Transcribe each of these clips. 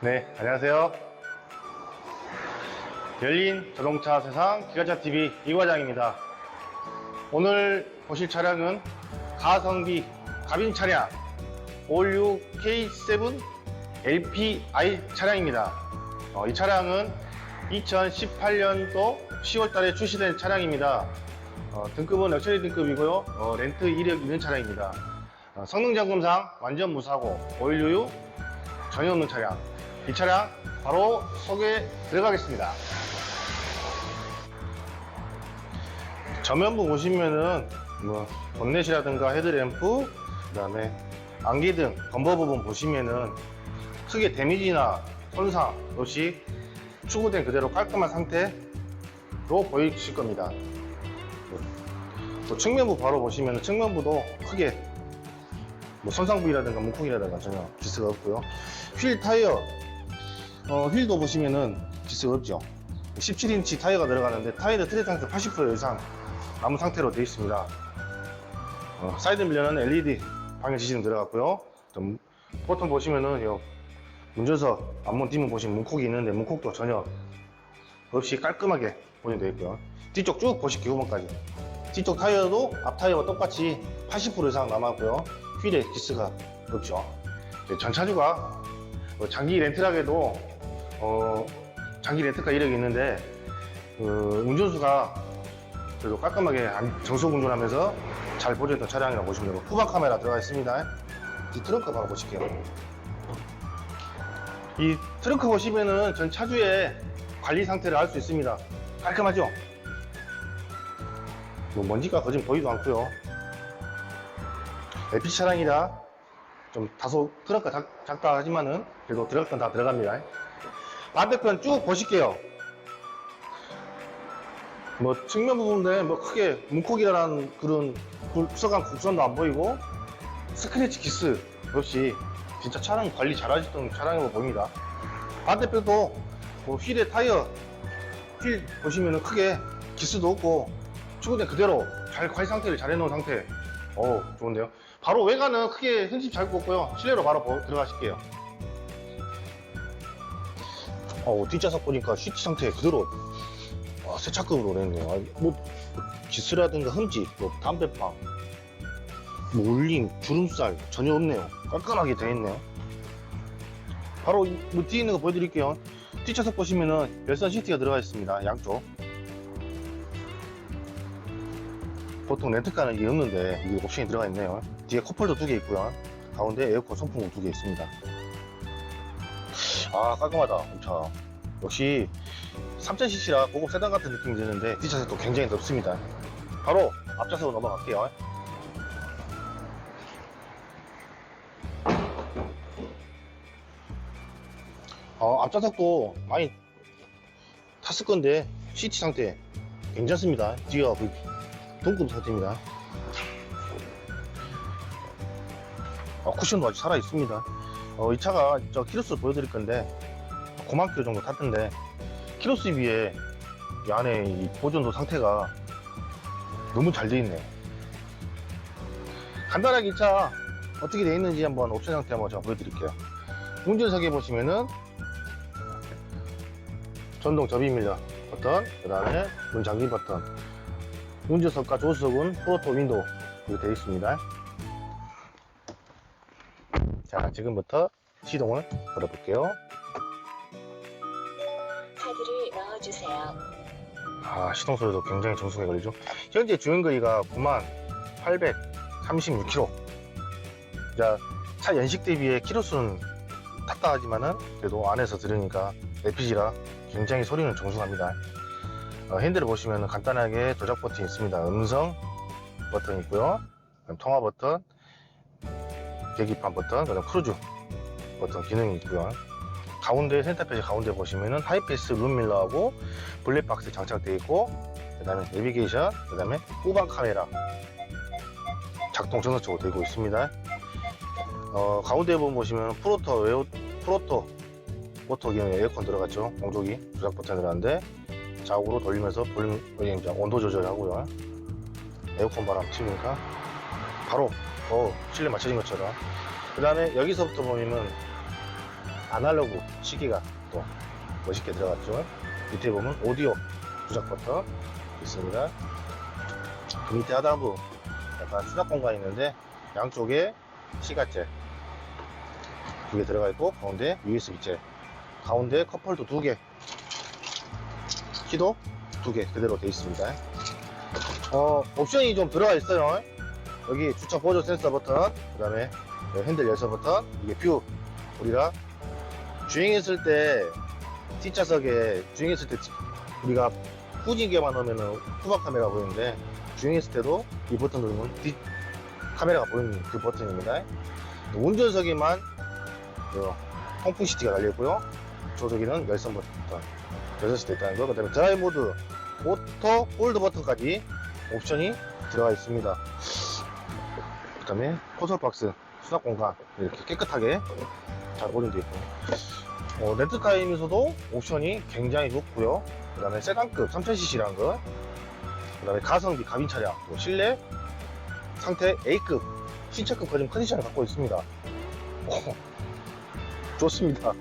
네, 안녕하세요. 열린 자동차 세상 기가차 TV 이과장입니다. 오늘 보실 차량은 가성비 가빈 차량 올류 K7 LPI 차량입니다. 어, 이 차량은 2018년도 10월달에 출시된 차량입니다. 어, 등급은 럭셔리 등급이고요. 어, 렌트 이력 있는 차량입니다. 어, 성능 점검상 완전 무사고 오일 유유 전혀 없는 차량. 이 차량 바로 소개 들어가겠습니다. 전면부 보시면은 뭐 본넷이라든가 헤드램프, 그다음에 안기등, 범버 부분 보시면은 크게 데미지나 손상 없이 추구된 그대로 깔끔한 상태로 보이실 겁니다. 또 측면부 바로 보시면 측면부도 크게 뭐 손상 부위라든가 문콕이라든가 전혀 기스가 없고요. 휠 타이어 어, 휠도 보시면은 기스가 없죠. 17인치 타이어가 들어가는데 타이어 트레 상태 80% 이상 남은 상태로 되어 있습니다. 어, 사이드 밀러는 LED 방향 지시등 들어갔고요. 좀 보통 보시면은 요 운전석 앞문 뒷문 보시면 문콕이 있는데 문콕도 전혀 없이 깔끔하게 보존되어 있고요. 뒤쪽 쭉 보실게요 후방까지. 뒤쪽 타이어도 앞 타이어와 똑같이 80% 이상 남았고요. 휠에 기스가 없죠. 네, 전차주가 뭐 장기 렌트락에도 어, 장기 렌트카 이력이 있는데 그 운전수가 그래도 깔끔하게 안- 정속 운전하면서 잘 보존했던 차량이라고 보시면 되고 후방 카메라 들어가 있습니다. 뒤 트렁크 바로 보실게요. 이 트렁크 보시면은 전 차주의 관리 상태를 알 수 있습니다. 깔끔하죠? 뭐 먼지가 거진 보이도 않고요. LPG 차량이라 좀 다소 트렁크가 작, 작다 하지만은 그래도 들어갈 건 다 들어갑니다. 반대편 쭉 보실게요. 뭐 측면 부분에 뭐 크게 문콕이라는 그런 굵성한 곡선도 안 보이고 스크래치 기스 없이 진짜 차량 관리 잘 하셨던 차량으로 보입니다. 반대편도 뭐 휠의 타이어 휠 보시면은 크게 기스도 없고 추구된 그대로 잘 관리 상태를 잘 해놓은 상태. 어 좋은데요. 바로 외관은 크게 흠집 잘 굽고요. 실내로 바로 보- 들어가실게요. 어 뒷좌석 보니까 시트 상태 그대로 와, 세차급으로 냈네요. 아, 뭐, 기스라든가 흠집, 뭐, 담배빵, 뭐, 울림, 주름살 전혀 없네요. 깔끔하게 되어 있네요. 바로 이- 뭐 뒤에 있는 거 보여드릴게요. 뒷좌석 보시면은 열선 시트가 들어가 있습니다. 양쪽. 보통 렌트카는 이게 없는데 이게 옵션이 들어가 있네요. 뒤에 컵홀더 두 개 있고요. 가운데 에어컨 선풍 두개 있습니다. 아 깔끔하다. 차 역시 3000cc라 고급 세단 같은 느낌이 드는데 뒷좌석도 굉장히 넓습니다. 바로 앞좌석으로 넘어갈게요. 어, 앞좌석도 많이 탔을 건데 시트 상태 괜찮습니다. 뒤가 거의 동급 상태입니다. 어, 쿠션도 아직 살아 있습니다. 어, 이 차가 저 키로수 보여드릴 건데 9만 킬로 정도 탔던데 키로수에 비해 이 안에 이 보존도 상태가 너무 잘 돼 있네요. 간단하게 이 차 어떻게 돼 있는지 한번 옵션 상태 한번 제가 보여드릴게요. 운전석에 보시면은 전동 접이밀러 버튼, 그 다음에 문 잠김 버튼, 운전석과 조수석은 프로토 윈도우 이렇게 되어 있습니다. 자, 지금부터 시동을 걸어볼게요. 카드를 넣어주세요. 아, 시동 소리도 굉장히 정숙하게 걸리죠. 현재 주행거리가 9836km. 자, 차 연식 대비에 키로수는 탔다 하지만은 그래도 안에서 들으니까 LPG라 굉장히 소리는 정숙합니다. 어, 핸들을 보시면 간단하게 조작 버튼이 있습니다. 음성 버튼 있고요. 통화 버튼, 계기판 버튼, 그다음 크루즈 버튼 기능이 있고요. 가운데 센터 페이지 가운데 보시면은 하이패스 룸밀러하고 블랙박스 장착되어 있고 그 다음에 내비게이션 그 다음에 후방 카메라 작동 정상적으로 되고 있습니다. 어, 가운데 부분 보시면 프로토 에어 프로토 모터 기능 에어컨 들어갔죠? 공조기 조작 버튼 들어갔는데 좌우로 돌리면서 볼륨 온도 조절하고요. 에어컨 바람 튀니까 바로 어 실내 맞춰진 것처럼 그 다음에 여기서부터 보면은 아날로그 시계가 또 멋있게 들어갔죠. 밑에 보면 오디오 조작 버튼 있습니다. 그 밑에 하단부 약간 수납 공간이 있는데 양쪽에 시가젤 두개 들어가 있고 가운데 USB-젤 가운데 컵홀더 두개 키도 두 개 그대로 되어 있습니다. 어, 옵션이 좀 들어가 있어요. 여기 주차 보조 센서 버튼, 그 다음에 핸들 열선 버튼, 이게 뷰. 우리가 주행했을 때, 뒷좌석에 주행했을 때 우리가 후진기만 넣으면 후방 카메라 보이는데, 주행했을 때도 이 버튼 누르면 뒷 카메라가 보이는 그 버튼입니다. 운전석에만 그 통풍 시트가 달려있고요. 조석에는 열선 버튼, 열선 시트 있다는 거. 그 다음에 드라이브 모드, 오토 홀드 버튼까지 옵션이 들어가 있습니다. 그 다음에 콘솔 박스 수납 공간 이렇게 깨끗하게 잘 오픈되어 있고 어, 렌트카이면서도 옵션이 굉장히 좋고요. 그 다음에 세단급 3000cc라는 거, 그 다음에 가성비 가빈 차량, 또 실내 상태 A급 신차급 가진 컨디션을 갖고 있습니다. 오, 좋습니다.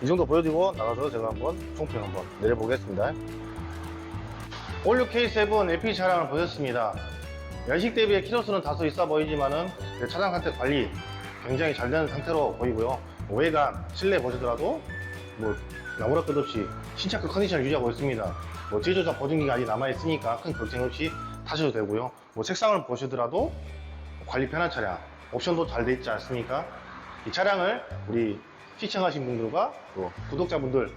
이 정도 보여드리고 나가서 제가 한번 총평 한번 내려보겠습니다. 올류 K7 LP 차량을 보셨습니다. 연식 대비의 키로수는 다소 있어 보이지만은 그 차량 상태 관리 굉장히 잘 되는 상태로 보이고요. 외관, 실내 보시더라도 뭐 아무런 것 없이 신차급 컨디션을 유지하고 있습니다. 뭐 제조사 보증기가 아직 남아 있으니까 큰 걱정 없이 타셔도 되고요. 뭐 색상을 보시더라도 관리 편한 차량, 옵션도 잘 돼 있지 않습니까? 이 차량을 우리 시청하신 분들과 또 구독자분들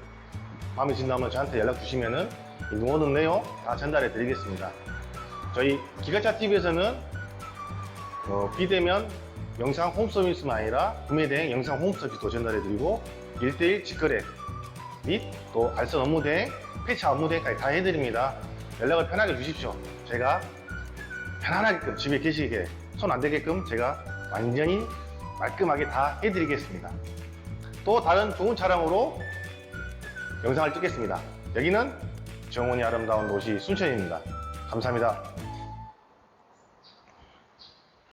마음에 든다면 저한테 연락 주시면은 이 모든 내용 다 전달해 드리겠습니다. 저희 기가차 TV에서는 어, 비대면 영상 홈 서비스만 아니라 구매 대행 영상 홈 서비스도 전달해 드리고 1대1 직거래 및 또 알선 업무 대행, 폐차 업무 대행까지 다 해드립니다. 연락을 편하게 주십시오. 제가 편안하게끔 집에 계시게 손 안 대게끔 제가 완전히 말끔하게 다 해드리겠습니다. 또 다른 좋은 차량으로 영상을 찍겠습니다. 여기는 정원이 아름다운 도시 순천입니다. 감사합니다.